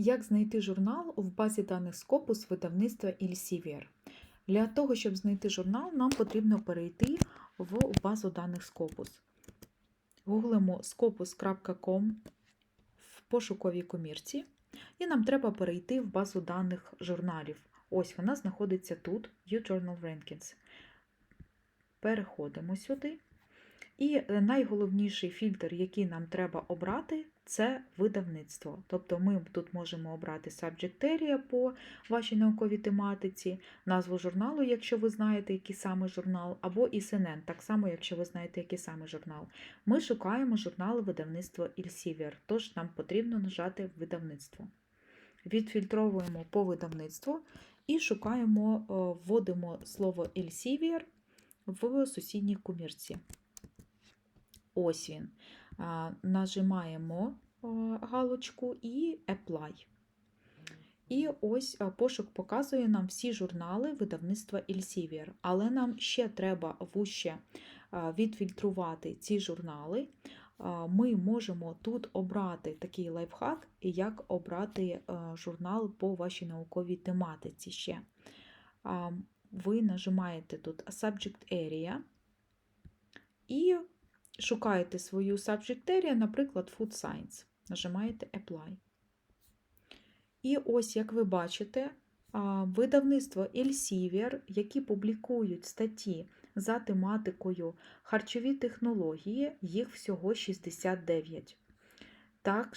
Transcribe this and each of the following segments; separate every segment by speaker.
Speaker 1: Як знайти журнал в базі даних Scopus видавництва Elsevier? Для того, щоб знайти журнал, нам потрібно перейти в базу даних Scopus. Гуглимо scopus.com в пошуковій комірці, і нам треба перейти в базу даних журналів. Ось вона знаходиться тут, U-Journal Rankings. Переходимо сюди. І найголовніший фільтр, який нам треба обрати, це видавництво. Тобто ми тут можемо обрати Subject Area по вашій науковій тематиці, назву журналу, якщо ви знаєте, який саме журнал, або ISNN, так само, якщо ви знаєте, який саме журнал. Ми шукаємо журнали видавництва Elsevier, тож нам потрібно нажати видавництво. Відфільтровуємо по видавництву і шукаємо, вводимо слово Elsevier в сусідній комірці. Ось він. Нажимаємо галочку і Apply. І ось пошук показує нам всі журнали видавництва Elsevier. Але нам ще треба вуще відфільтрувати ці журнали. Ми можемо тут обрати такий лайфхак, як обрати журнал по вашій науковій тематиці ще. Ви нажимаєте тут Subject Area і шукаєте свою subject area, наприклад, Food Science. Нажимаєте Apply. І ось, як ви бачите, видавництво Elsevier, які публікують статті за тематикою харчові технології, їх всього 69. Так,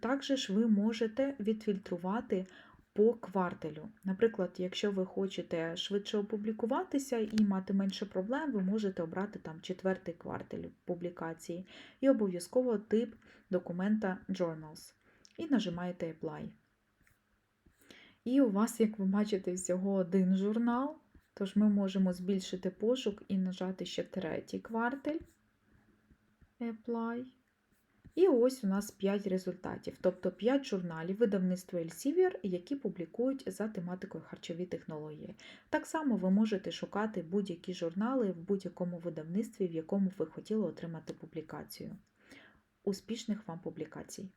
Speaker 1: Також ви можете відфільтрувати по кварталю. Наприклад, якщо ви хочете швидше опублікуватися і мати менше проблем, ви можете обрати там четвертий кварталь публікації і обов'язково тип документа Journals. І нажимаєте Apply. І у вас, як ви бачите, всього один журнал, тож ми можемо збільшити пошук і нажати ще третій кварталь. Apply. І ось у нас 5 результатів, тобто 5 журналів видавництва Elsevier, які публікують за тематикою харчові технології. Так само ви можете шукати будь-які журнали в будь-якому видавництві, в якому ви хотіли отримати публікацію. Успішних вам публікацій!